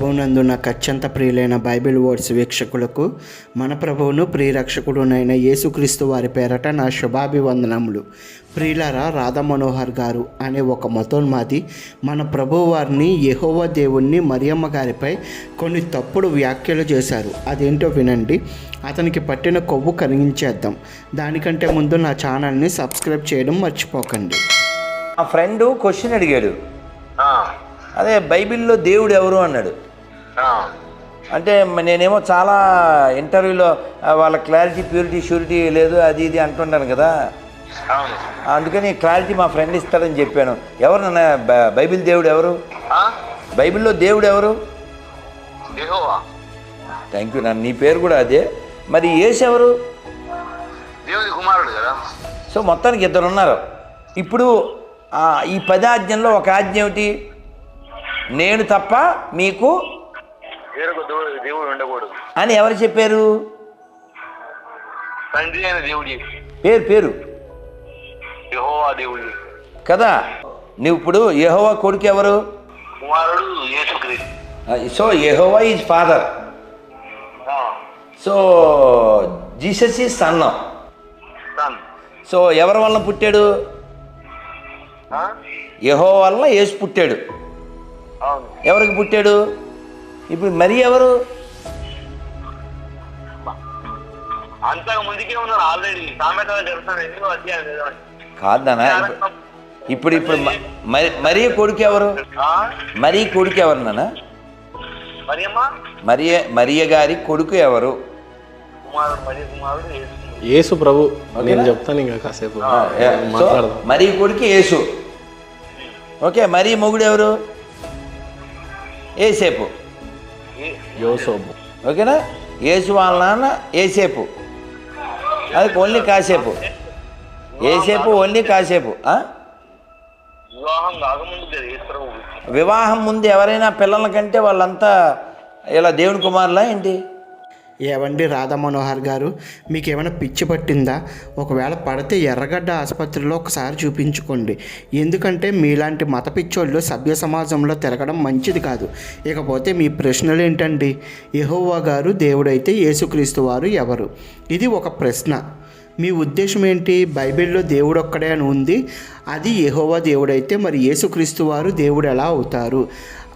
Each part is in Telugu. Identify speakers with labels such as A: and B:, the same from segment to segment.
A: ప్రభువునందు నాకు అత్యంత ప్రియులైన బైబిల్ వర్డ్స్ వీక్షకులకు మన ప్రభువును ప్రియరక్షకుడునైన యేసుక్రీస్తు వారి పేరట నా శుభాభివందనములు. ప్రియులారా రాధా మనోహర్ గారు అనే ఒక మతోన్మాది మన ప్రభువు వారిని యెహోవా దేవుణ్ణి మరియమ్మ గారిపై కొన్ని తప్పుడు వ్యాఖ్యలు చేశారు. అదేంటో వినండి. అతనికి పట్టిన కొవ్వు కరిగించేద్దాం. దానికంటే ముందు నా ఛానల్ని సబ్స్క్రైబ్ చేయడం మర్చిపోకండి.
B: మా ఫ్రెండ్ క్వశ్చన్ అడిగాడు.
C: ఆ,
B: అదే బైబిల్లో దేవుడు ఎవరు అన్నాడు? అంటే నేనేమో చాలా ఇంటర్వ్యూలో వాళ్ళ క్లారిటీ ప్యూరిటీ షూరిటీ లేదు అది ఇది అంటుంటాను కదా. అందుకని క్లారిటీ మా ఫ్రెండ్ ఇస్తాడని చెప్పాను. ఎవరు నాన్న బైబిల్ దేవుడు ఎవరు? బైబిల్లో దేవుడు ఎవరు? థ్యాంక్ యూ నాన్న నీ పేరు కూడా అదే. మరి యేసు ఎవరు?
C: దేవుని కుమారుడు కదా.
B: సో మొత్తానికి ఇద్దరు ఉన్నారు. ఇప్పుడు ఈ పది ఆజ్ఞల్లో ఒక ఆజ్ఞ ఏమిటి? నేను తప్ప మీకు
C: దేవుడు ఉండకూడదు.
B: అని ఎవరు చెప్పారు?
C: తండ్రి అయిన దేవుడి.
B: పేరు పేరు?
C: యెహోవా దేవుడి.
B: కదా? నువ్వు ఇప్పుడు యెహోవా కొడుకు ఎవరు?
C: కుమారుడు Yesukristu.
B: So Jehovah is father. So Jesus is son.
C: Son.
B: So ఎవరి వలన పుట్టాడు?
C: ఆ?
B: యెహో వలన యేసు పుట్టాడు. ఎవరికి పుట్టాడు? ఇప్పుడు మరి ఎవరు. కాదనా ఇప్పుడు ఇప్పుడు మరి మరి కొడుకు ఎవరు?
C: ఆ?
B: మరి కొడుకు ఎవరు నాన్న?
C: మరియమ్మ
B: మరియ మరియ గారి కొడుకు ఎవరు?
C: యేసు.
D: ప్రభు. నేను చెప్తాను ఇంకా కాసేపు.
B: మరి కొడుకు యేసు. ఓకే మరి మొగుడు ఎవరు? ఏసేపు.
D: యోసోబు
B: ఓకేనా? యేసు వాళ్ళ నాన్న ఏసేపు అది ఓన్లీ కాసేపు. ఏసేపు ఓన్లీ కాసేపు
C: వివాహం
B: ముందు ఎవరైనా పిల్లల కంటే వాళ్ళంతా ఇలా దేవుని కుమారులా ఏంటి?
A: ఏవండి రాధా మనోహర్ గారు? మీకు ఏమైనా పిచ్చి పట్టిందా? ఒకవేళ పడితే ఎర్రగడ్డ ఆసుపత్రిలో ఒకసారి చూపించుకోండి. ఎందుకంటే మీలాంటి మత పిచ్చోళ్ళు సభ్య సమాజంలో తిరగడం మంచిది కాదు. ఇకపోతే మీ ప్రశ్నలు ఏంటండి యహోవా గారు దేవుడైతే యేసుక్రీస్తు వారు ఎవరు? ఇది ఒక ప్రశ్న. మీ ఉద్దేశం ఏంటి బైబిల్లో దేవుడు ఒక్కడే అని ఉంది. అది యహోవా దేవుడైతే మరి యేసుక్రీస్తు వారు దేవుడు ఎలా అవుతారు?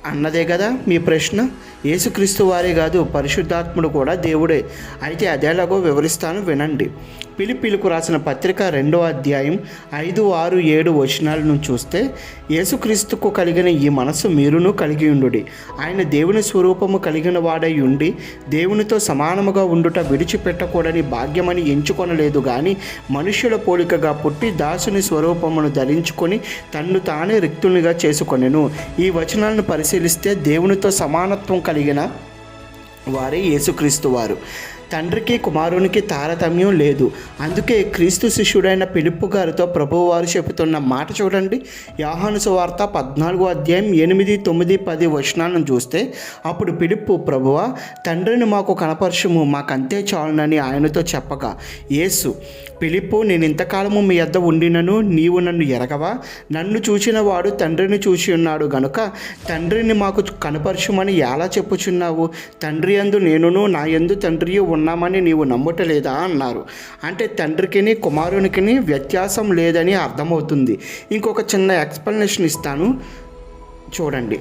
A: అన్నదే కదా మీ ప్రశ్న? యేసుక్రీస్తు వారే కాదు పరిశుద్ధాత్ముడు కూడా దేవుడే. అయితే అదేలాగో వివరిస్తాను వినండి. పిలిపిలుకు రాసిన పత్రిక రెండో అధ్యాయం ఐదు ఆరు ఏడు వచనాలను చూస్తే యేసుక్రీస్తుకు కలిగిన ఈ మనసు మీరును కలిగి ఉండుడి. ఆయన దేవుని స్వరూపము కలిగిన వాడై ఉండి దేవునితో సమానముగా ఉండుట విడిచిపెట్టకూడని భాగ్యమని ఎంచుకొనలేదు కానీ మనుష్యుల పోలికగా పుట్టి దాసుని స్వరూపమును ధరించుకొని తన్ను తానే రిక్తునిగా చేసుకొనెను. ఈ వచనాలను పరిశీలిస్తే దేవునితో సమానత్వం కలిగిన వారే యేసుక్రీస్తు వారు. తండ్రికి కుమారునికి తారతమ్యం లేదు. అందుకే క్రీస్తు శిష్యుడైన పిలుపు గారితో ప్రభువారు చెబుతున్న మాట చూడండి. యాహాను సువార్త పద్నాలుగో అధ్యాయం ఎనిమిది తొమ్మిది పది వచనాలను చూస్తే అప్పుడు పిలుపు ప్రభువ తండ్రిని మాకు కనపరచుము మాకంతే చాలునని ఆయనతో చెప్పగా యేసు పిలుపు నేను ఇంతకాలము మీ వద్ద ఉండినను నీవు నన్ను ఎరగవా? నన్ను చూచిన వాడు తండ్రిని చూసి ఉన్నాడు గనుక తండ్రిని మాకు కనపరచుమని ఎలా చెప్పుచున్నావు? తండ్రి అందు నేనును నా యందు తండ్రి ఉన్నామని నీవు నమ్ముటలేదా? అన్నారు. అంటే తండ్రికిని కుమారునికిని వ్యత్యాసం లేదని అర్థమవుతుంది. ఇంకొక చిన్న ఎక్స్ప్లెనేషన్ ఇస్తాను. చూడండి.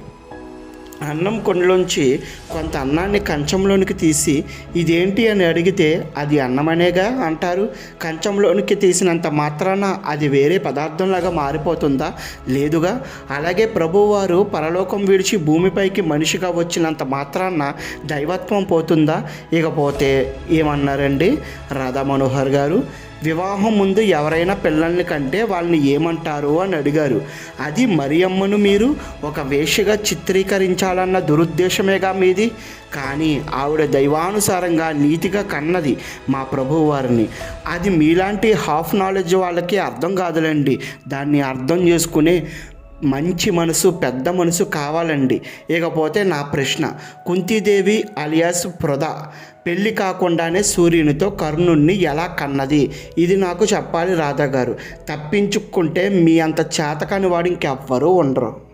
A: అన్నం కొండలోంచి కొంత అన్నాన్ని కంచంలోనికి తీసి ఇదేంటి? అని అడిగితే అది అన్నమనేగా అంటారు. కంచంలోనికి తీసినంత మాత్రాన అది వేరే పదార్థంలాగా మారిపోతుందా? లేదుగా. అలాగే ప్రభువారు పరలోకం విడిచి భూమిపైకి మనిషిగా వచ్చినంత మాత్రాన దైవత్వం పోతుందా? ఇకపోతే ఏమన్నారండి? రాధా మనోహర్ గారు వివాహం ముందు ఎవరైనా పిల్లల్ని కంటే వాళ్ళని ఏమంటారు అని అడిగారు. అది మరియమ్మను మీరు ఒక వేషగా చిత్రీకరించాలన్న దురుద్దేశమేగా మీది? కానీ ఆవిడ దైవానుసారంగా నీతిగా కన్నది మా ప్రభువు వారిని. అది మీలాంటి హాఫ్ నాలెడ్జ్ వాళ్ళకి అర్థం కాదులేండి. దాన్ని అర్థం చేసుకునే మంచి మనసు పెద్ద మనసు కావాలండి. ఇకపోతే నా ప్రశ్న కుంతీదేవి అలియాస్ ప్రొద పెళ్ళి కాకుండానే సూర్యునితో కర్ణుణ్ణి ఎలా కన్నది? ఇది నాకు చెప్పాలి రాధా గారు తప్పించుకుంటే మీ అంత చేతకాని వాడు ఇంకెవ్వరూ ఉండరు.